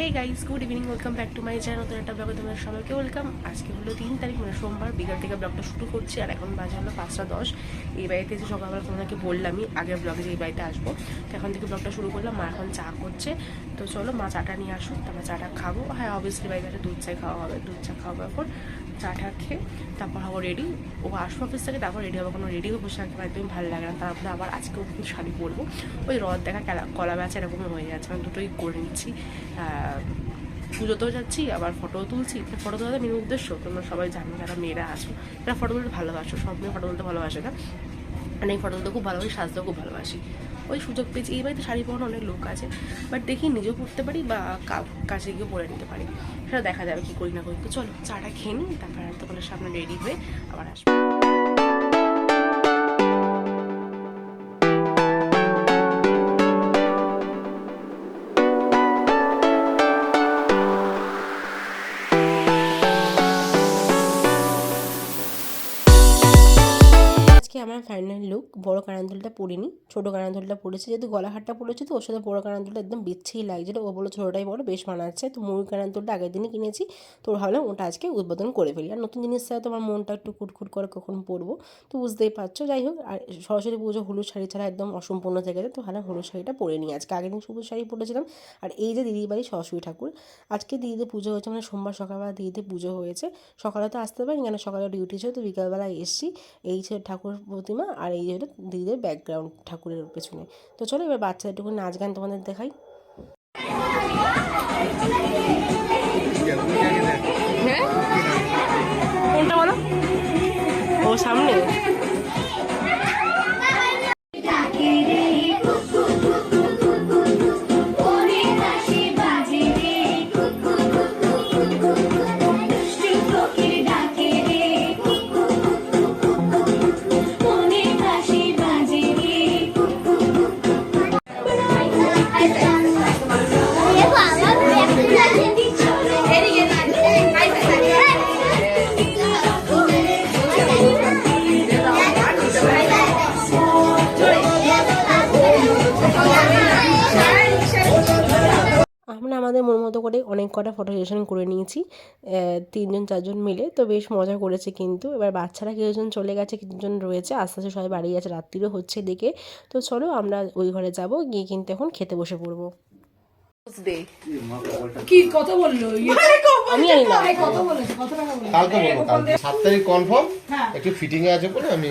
Hey guys good evening welcome back to my channel নতুন একটা ব্লগে তোমাদের সবাইকে ওয়েলকাম আজকে হলো তিন তারিখ মানে সোমবার, বিকাল থেকে ব্লগটা শুরু করছি, আর এখন বাজে হলো পাঁচটা দশ। এই বাড়িতে এসে সকালবেলা তোমাদেরকে বললামই আগের ব্লগে যে এই বাড়িতে আসব। তো এখন থেকে ব্লগটা শুরু করলাম, মা এখন চা করছে। তো চলো মা চাটা নিয়ে আসুক, তারপর চাটা খাব। হ্যাঁ অবভিয়াসলি বাড়িতে একটা দুধ চা খাওয়া হবে, দুধ চা খাওয়ার পর চাটা খেয়ে তারপর হব রেডি ও আসব অফিস থেকে, তারপর রেডি হব। কোনো রেডি হব বসে একদমই ভালো লাগে না। তারপরে আবার আজকেও কিন্তু শাড়ি পরবো। ওই রথ দেখা, কেলা- ব্যাচ এরকমই হয়ে যাচ্ছে। আমি দুটোই করে নিচ্ছি। পুজোতেও যাচ্ছি, আবার ফটোও তুলছি। ফটো তোলাতে মেন উদ্দেশ্য। তোমরা সবাই জানো যারা মেয়েরা আসো তারা ফটো তুলতে ভালোবাসো। সব মেয়ে ফটো তুলতে ভালোবাসে না। মানে এই ফটো তুলতে খুব ভালোবাসি, সাজতেও খুব ভালোবাসি। ওই সুযোগ পেয়েছি। এই বাড়িতে শাড়ি পরানো অনেক লোক আছে বাট দেখি নিজেও পরতে পারি বা কাছে গিয়েও পরে নিতে পারি। সেটা দেখা যাবে কি করি না করি। তো চলো চাটা খেয়ে নিই, তারপর আর তোমাদের সামনে রেডি হয়ে আবার আসব। বড় কানান্দুলটা পরিনি ছোটো কানান্দুলটা পরেছি যেহেতু গলা হাটটা পরেছি তো ওর সাথে বড় কানান্দুলটা একদম বিচ্ছেই লাগছিল। ও বলো ছোটোটাই বড়, বেশ মানাচ্ছে তো মুরগি কানান্দুলটা আগের দিনই কিনেছি, তো ভাবলাম ওটা আজকে উদ্বোধন করে ফেলি। আর নতুন জিনিস ছাড়া তোমার মনটা একটু কুটকুট করে কখন পরবো, তো বুঝতেই পারছ। যাই হোক, আর সরস্বতী পুজো, হলুদ শাড়ি ছাড়া একদম অসম্পূর্ণ থেকে তো ভালো হলুদ শাড়িটা পরে নিই। আজকে আগের দিন সবুজ শাড়ি পরেছিলাম, আর এই যে দিদির বাড়ি সরস্বতী ঠাকুর, আজকে দিদিদের পুজো হয়েছে মানে সোমবার সকালবেলা দিদিদের পুজো হয়েছে। সকালে তো আসতে পারিনি কেন সকালে ডিউটি ছিল, তো বিকালবেলায় এসেছি। এই ছিল ঠাকুর প্রতিমা, আর এই হলো দিদিদের ব্যাকগ্রাউন্ড ঠাকুরের পেছনে। তো চলো এবার বাচ্চাদের একটু নাচ গান তোমাদের দেখাই। হ্যাঁ? কোনটা বলো? ও সামনে? কটা ফটো সেশন করে নিয়েছি তিনজন চারজন মিলে তো বেশ মজা করেছে কিন্তু। এবার বাচ্চারা কিছুজন চলে গেছে কিছুজন রয়েছে আস্তে আস্তে সবাই বাড়ি গেছে রাত্রিরও হচ্ছে দেখে। তো চলো আমরা ওই ঘরে যাব গিয়ে কিন্তু এখন খেতে বসে পড়ব। কি কত বলল? ইয়ে আমি জানি না। কত বলেছে কত টাকা বলল কালকে বলব কালকে। তারিখ কনফার্ম। একটু ফিটিং এ আছে বলে আমি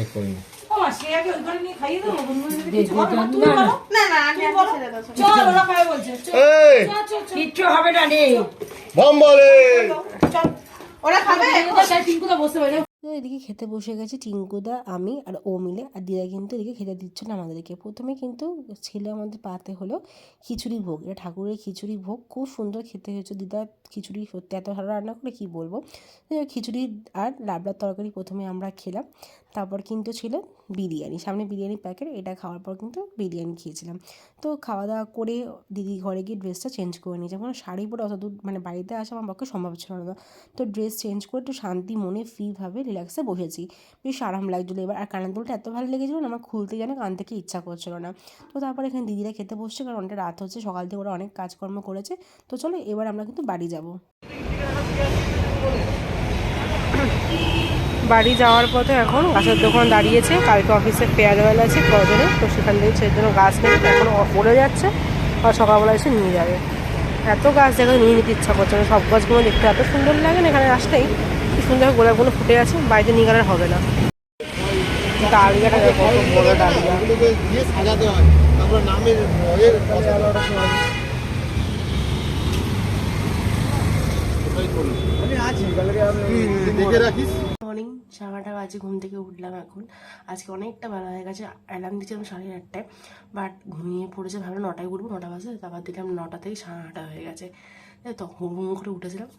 এ করিনি। ও আগে ওই নিয়ে খাইয়ে দেবো? বন্ধুদের কিছু বলো না, তুমি বলো। তুমি বলো। চল ওরা খাবে বলছে। চল এই! চল, চল চল কিচ্ছু হবে না রে। বম বলে ওরা খাবে? টিঙ্কুদা বসতে পারে তো এদিকে খেতে বসে গেছে টিঙ্কুদা আমি আর ও মিলে। আর দিদা কিন্তু এদিকে খেতে দিচ্ছে না আমাদেরকে। প্রথমে কিন্তু ছিল আমাদের পাতে হলো খিচুড়ি ভোগ। এটা ঠাকুরের খিচুড়ি ভোগ। খুব সুন্দর খেতে হয়েছে। দিদা খিচুড়ি সত্যি এত ভালো রান্না করে কি বলব? তো খিচুড়ি আর লাবড়ার তরকারি প্রথমে আমরা খেলাম। তারপর কিন্তু ছিল বিরিয়ানি। সামনে বিরিয়ানি প্যাকেট এটা খাওয়ার পর কিন্তু বিরিয়ানি খেয়েছিলাম। তো খাওয়া দাওয়া করে দিদি ঘরে গিয়ে ড্রেসটা চেঞ্জ করে নিয়েছে। এখন শাড়ি পরে অত দূর মানে বাড়িতে আসা আমার পক্ষে সম্ভব ছিল না। তো ড্রেস চেঞ্জ করে একটু শান্তি মনে ফ্রিভাবে রিল্যাক্সে বসেছি। বেশ আরাম লাগছিল এবার। আর কানের দুলটা এত ভালো লেগেছিলো না, আমার খুলতে যেন কান থেকে ইচ্ছা করছিল না। তো তারপর এখানে দিদিরা খেতে বসছে, কারণ অনেকটা রাত হচ্ছে, সকাল থেকে ওরা অনেক কাজকর্ম করেছে। তো চলো এবার আমরা কিন্তু বাড়ি যাব। বাড়ি যাওয়ার পথে এখন গাছের দোকান দাঁড়িয়েছে। কালকে অফিসে ফেয়ারওয়েল আছে কজনে তো সেখান থেকে সেই জন্য গাছ নেই এখন পড়ে যাচ্ছে আর সকালবেলা এসে নিয়ে যাবে। এত গাছ দেখে নিয়ে নিতে ইচ্ছা করছে না। সব গাছগুলো দেখতে এত সুন্দর লাগে না এখানে আসলেই কি সুন্দর গোলাপগুলো ফুটে আছে বাড়িতে নিয়ে গেলে আর হবে না। ডালিয়াটা দেখো কত বড় ডালিয়া। সাজাতে হয় নামের। হুম, দেখে রাখিস। সাড়ে বাজে ঘুম থেকে উঠলাম এখন। আজকে অনেকটা বেলা হয়ে গেছে অ্যালার্ম দিয়েছিলাম সাড়ে আটটায় বাট ঘুমিয়ে পড়েছে ভালো নটায় উঠবো, নটা বাজে, তারপর দেখলাম নটা থেকে সাড়ে নটা হয়ে গেছে। তখন হুম করে উঠেছিলাম।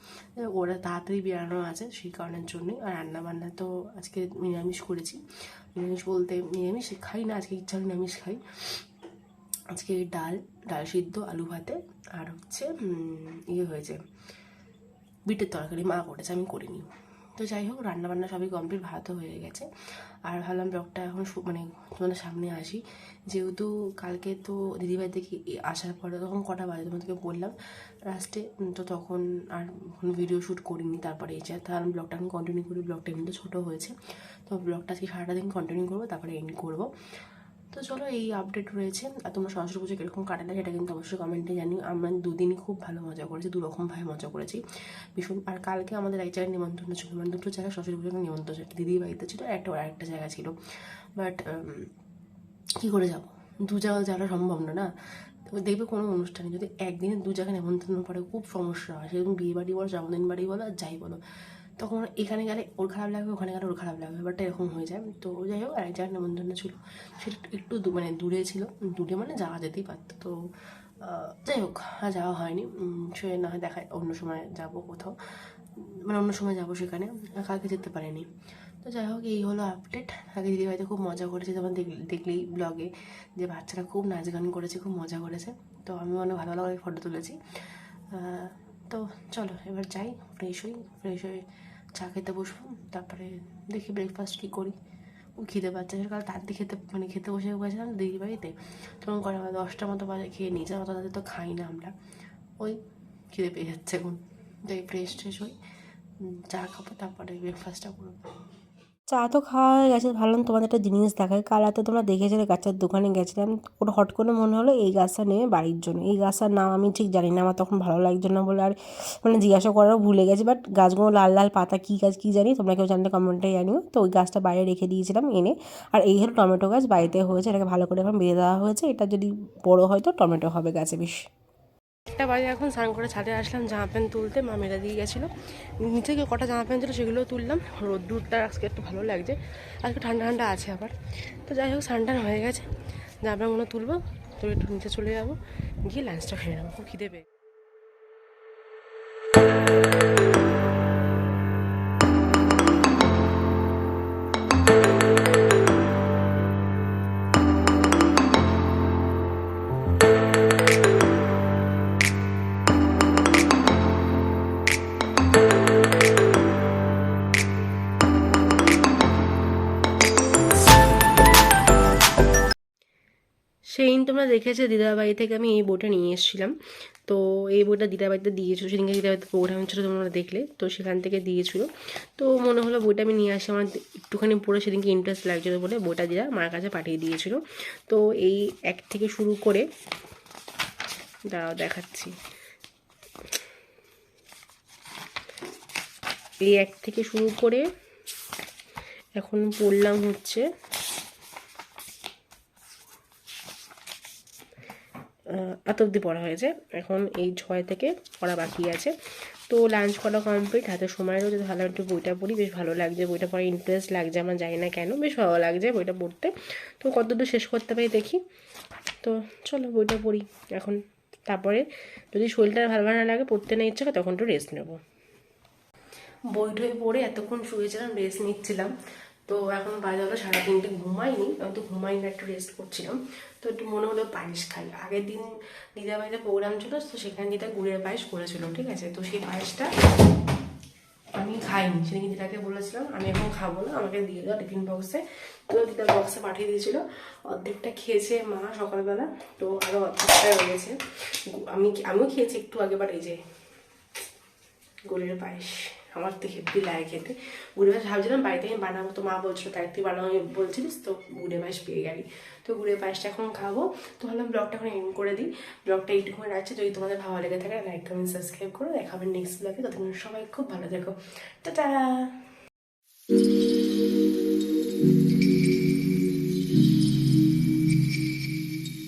ওরা তাড়াতাড়ি বেরানো আছে সেই কারণের জন্যই, আর রান্না বান্না তো আজকে নিরামিষ করেছি। নিরামিষ বলতে নিরামিষ খাই না, আজকে ইচ্ছা নিরামিষ খাই। আজকে ডাল ডাল সিদ্ধ, আলু ভাতে, আর হচ্ছে ইয়ে হয়েছে, বিটের তরকারি, মা করেছে, আমি করিনি। তো যাই হোক, রান্নাবান্না সবই কমপ্লিট ভাতও হয়ে গেছে। আর ভাবলাম ব্লগটা এখন মানে তোমাদের সামনে আসি। যেহেতু কালকে তো দিদিভাই থেকে আসার পরে তখন কটা বাজে তোমাদেরকে বললাম। লাস্টে তো তখন আর ভিডিও শ্যুট করিনি, তারপরে এই যে তার ব্লগটা আমি কন্টিনিউ করি, ব্লগটা এমনিতে ছোটো হয়েছে। তো ব্লগটা আজকে সারাটা দিন কন্টিনিউ করব, তারপরে এন্ড করব। তো চলো এই আপডেট রয়েছে। আর তোমরা সরস্বতী পুজো কীরকম কাটালে, সেটা কিন্তু অবশ্যই কমেন্টে জানি আমরা দুদিনই খুব ভালো মজা করেছি দুরকমভাবে মজা করেছি। ভীষণ, আর কালকে আমাদের এক জায়গায় নিমন্ত্রণ ছিল। মানে দুটো জায়গায় সরস্বতী পুজোর নিমন্ত্রণ ছিল, দিদির বাড়িতে ছিল, একটা একটা জায়গা ছিল। বাট কী করে যাব? দু জায়গা যাওয়া সম্ভব না না? দেখবে কোনো অনুষ্ঠানে যদি একদিনে দু জায়গায় নেমন্তন্ন পড়ে খুব সমস্যা হয়। সেরকম বিয়ে বাড়ি বলো, জন্মদিন বাড়ি বলো, আর যাই বলো। তখন এখানে গেলে ওর খারাপ লাগবে, ওখানে গেলে ওর খারাপ লাগবে, ব্যাপারটা এরকম হয়ে যায়। তো যাই হোক, আর এক জায়গায় নেমন্তন্ন ছিল সেটা একটু মানে দূরে ছিল। দূরে মানে যাওয়া যেতেই পারতো। তো যাই হোক যাওয়া হয়নি। সে না হয় দেখায়, অন্য সময় যাব কোথাও। মানে অন্য সময় যাব সেখানে। কালকে যেতে পারিনি। তো যাই হোক, এই হলো আপডেট আগে দিদিভাইতে খুব মজা করেছে দেখ- দেখলেই ব্লগে যে বাচ্চারা খুব নাচ গান করেছে, খুব মজা করেছে। তো আমি অনেক ভালো ভালো ফটো তুলেছি। তো চলো, এবার যাই ফ্রেশ হই ফ্রেশ হয়ে চা খেতে বসবো, তারপরে দেখি ব্রেকফাস্ট কী করি। খিদে পাচ্ছে কারণ তাড়াতাড়ি খেতে মানে খেতে বসে গেছিলাম দিদির বাড়িতে। তখন করে দশটার দশটা মতো বাজে খেয়ে নিই যা তাদের তো খাই না আমরা। ওই খিদে পেয়ে যাচ্ছে এখন। যাই ফ্রেশ ট্রেশ হই চা খাব, তারপরে ব্রেকফাস্টটা করব চা তো খাওয়া হয়ে গেছে, ভাবলাম তোমাদের একটা জিনিস দেখাই। কাল রাতে তোমরা দেখেছিলে গাছের দোকানে গেছিলাম ওটা হট করে মনে হলো এই গাছটা নেবে বাড়ির জন্য। এই গাছটার নাম আমি ঠিক জানি না, আমার তখন ভালো লাগছে না বলে আর মানে জিজ্ঞাসা করারও ভুলে গেছি বাট গাছগুলো লাল লাল পাতা কী গাছ কী জানি, তোমরা কেউ জানলে কমেন্টে জানিও। তো ওই গাছটা বাইরে রেখে দিয়েছিলাম এনে, আর এই হলো টমেটো গাছ, বাড়িতে হয়েছে, এটাকে ভালো করে এখন বেঁধে দেওয়া হয়েছে, এটা যদি বড় হয় তো টমেটো হবে গাছে বেশ। একটা বাজে এখন স্নান করে ছাদে আসলাম, জামা প্যান্ট তুলতে, মা মেলা দিয়ে গেছিল। নিচে গিয়ে কটা জামা প্যান্ট ছিল সেগুলোও তুললাম। রোদ্দুরটা আজকে একটু ভালো লাগছে, আজকে ঠান্ডা ঠান্ডা আছে আবার। তো যাই হোক, স্নান টান হয়ে গেছে, জামা প্যান্টগুলো তুলবো, তো একটু নিচে চলে যাব, গিয়ে লাঞ্চটা খেয়ে নেব, খুব খিদে পেয়ে তোমরা দেখেছ দিদার বাড়ি থেকে আমি এই বইটা নিয়ে এসেছিলাম। তো এই বইটা দিদার বাড়িতে দিয়েছিল, সেদিনকে দিদাবাড়িতে প্রোগ্রাম ছিল তোমরা দেখলে, তো সেখান থেকে দিয়েছিল। তো মনে হলো বইটা আমি নিয়ে আসি, আমার একটুখানি পড়ে সেদিনকে ইন্টারেস্ট লাগছিল বলে বইটা দিদা মার কাছে পাঠিয়ে দিয়েছিল। তো এই এক থেকে শুরু করে, দাঁড়াও দেখাচ্ছি। এই এক থেকে শুরু করে এখন পড়লাম হচ্ছে এত অবধি পড়া হয়েছে। এখন এই ছয় থেকে পড়া বাকি আছে। তো লাঞ্চ করা কমপ্লিট হাতে সময় রয়েছে ভালো একটু বইটা পড়ি। বেশ ভালো লাগছে, বইটা পড়ে ইন্টারেস্ট লাগছে আমার, জানি না কেন, বেশ ভালো লাগছে বইটা পড়তে। তো কতদূর শেষ করতে পারি দেখি। তো চলো বইটা পড়ি। এখন তারপরে যদি শরীরটা ভালো ভালো না লাগে, পড়তে না ইচ্ছে তখন একটু রেস্ট নেব। বই টই পড়ে এতক্ষণ শুয়েছিলাম রেস্ট নিচ্ছিলাম। তো এখন বাজে হলো সাড়ে তিনটে ঘুমাইনি, আমি তো ঘুমাই না একটু রেস্ট করছিলাম। তো একটু মনে হলো পায়েস খাই। আগের দিন দিদা বাড়িতে প্রোগ্রাম ছিল, তো সেখানে দিদা গুড়ের পায়েস করেছিল, ঠিক আছে? তো সেই পায়েসটা আমি খাইনি। সেদিন দিদাকে বলেছিলাম, আমি এখন খাব না, আমাকে দিয়ে দাও টিফিন বক্সে তো দিদা বক্সে পাঠিয়ে দিয়েছিল। অর্ধেকটা খেয়েছে মা সকালবেলা, তো আরও অর্ধেকটা রয়েছে। আমি আমিও খেয়েছি একটু আগে বাট এই যে, গুড়ের পায়েস। আমার তো হেব্বি লাগে খেতে। গুড়ে মাছ ভাবছিলাম বাড়িতে আমি বানাবো, তো মা বলছিল, তাই তুই বানাবো। বলছিলিস, তো গুড়ে পায়েস পেয়ে গেলি। তো গুড়ে পায়েসটা এখন খাব। তো ভাবলাম ব্লগটা এখন এম করে দিই। ব্লগটা এইটুকুনি রাখছি। যদি তোমাদের ভালো লেগে থাকে লাইক কমেন্ট সাবস্ক্রাইব করো। দেখাবেন নেক্সট ব্লগে ততক্ষণ সবাই খুব ভালো দেখো টাটা!